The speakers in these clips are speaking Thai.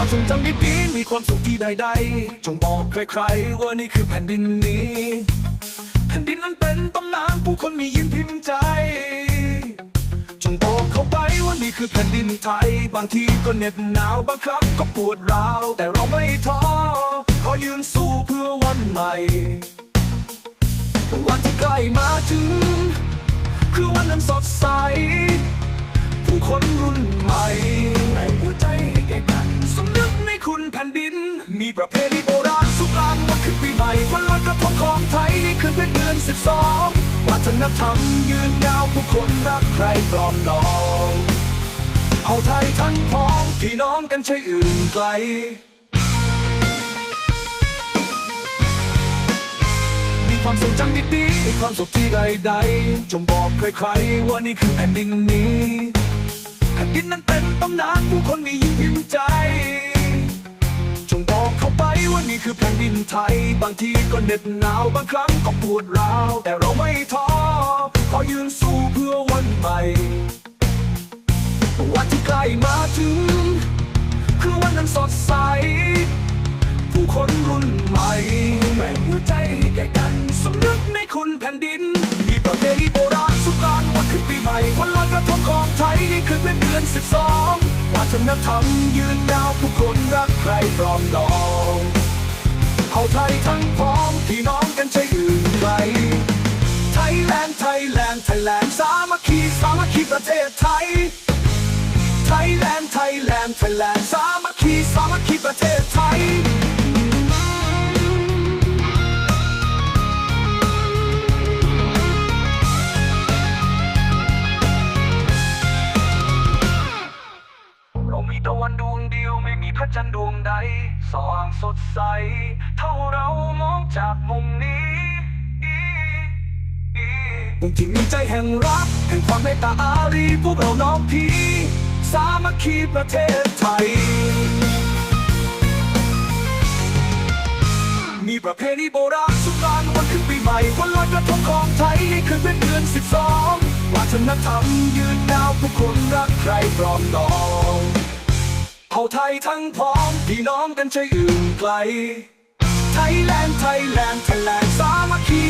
ความทรงจำดีๆมีความสุขที่ใดๆจงบอกใครๆว่านี่คือแผ่นดินนี้ แผ่นดินนั้นเป็นตำนานผู้คนมียิ้มพิมพ์ใจ จงบอกเขาไปว่านี่คือแผ่นดินไทย บางทีก็เหน็บหนาวบางครั้งก็ปวดร้าว แต่เราไม่ท้อขอยืนสู้เพื่อวันใหม่ วันที่ใกล้มาถึง คือวันนั้นสดใส ผู้คนรุ่น นธรรมยืนยาวผู้คนรักใครปลอมดองเอาไทยทั้งพ้องพี่น้องกันใช่อื่นไกลมีความทรงจำดีๆมีความสุขที่ใดๆจงบอกใครๆว่านี่คือแผ่นดินนี้แผ่นดินนั้นเป็นตำนานผู้คนมียิ้มยิ้มใจ จงบอกเขาไปว่านี่คือแผ่นดินไทย บางทีก็เหน็บหนาวบางครั้งก็ปวดร้าวแต่เรา วันที่ใกล้มาถึง คือวันนั้นสดใส ผู้คนรุ่นใหม่แบ่งหัวใจให้แก่กันสำนึกในคุณแผ่นดิน มีประเพณีโบราณสุกรานต์วันขึ้นปีใหม่ วันลอยกระทงของไทยนี่คือเป็นเดือนสิบสองวัฒนธรรมยืนยาวผู้คนรักใครปลอมดองเอาไทยทั้งพร้อมพี่น้องกันใช่อื่นไกลไทยแลนด์ไทยแลนด์ไทยแลนด์สามัคคีสามัคคีประเทศไทย ไทยแลนด์ไทยแลนด์ไทยแลนด์สามัคคีสามัคคีประเทศไทยเรามีตะวันดวงเดียวไม่มีพระจันทร์ดวงใดสว่างสดใส เท่าเรามองจากมุมนี้มุมที่มีใจแห่งรัก แห่งความเมตตาอารีพวกเราน้องพี่ สามัคคีประเทศไทย มีประเพณีโบราณสุรานวันขึ้นปีใหม่ วันลอยกระทงของไทยนี่คือเป็นเดือนสิบสองวัฒนธรรมยืนยาวผู้คนรักใครปลอมดองเผ่าไทยทั้งพ้องพี่น้องกันใช่อื่นไกล ไทยแลนด์ไทยแลนด์ไทยแลนด์สามัคคี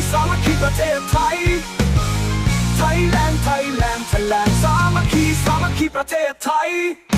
ไ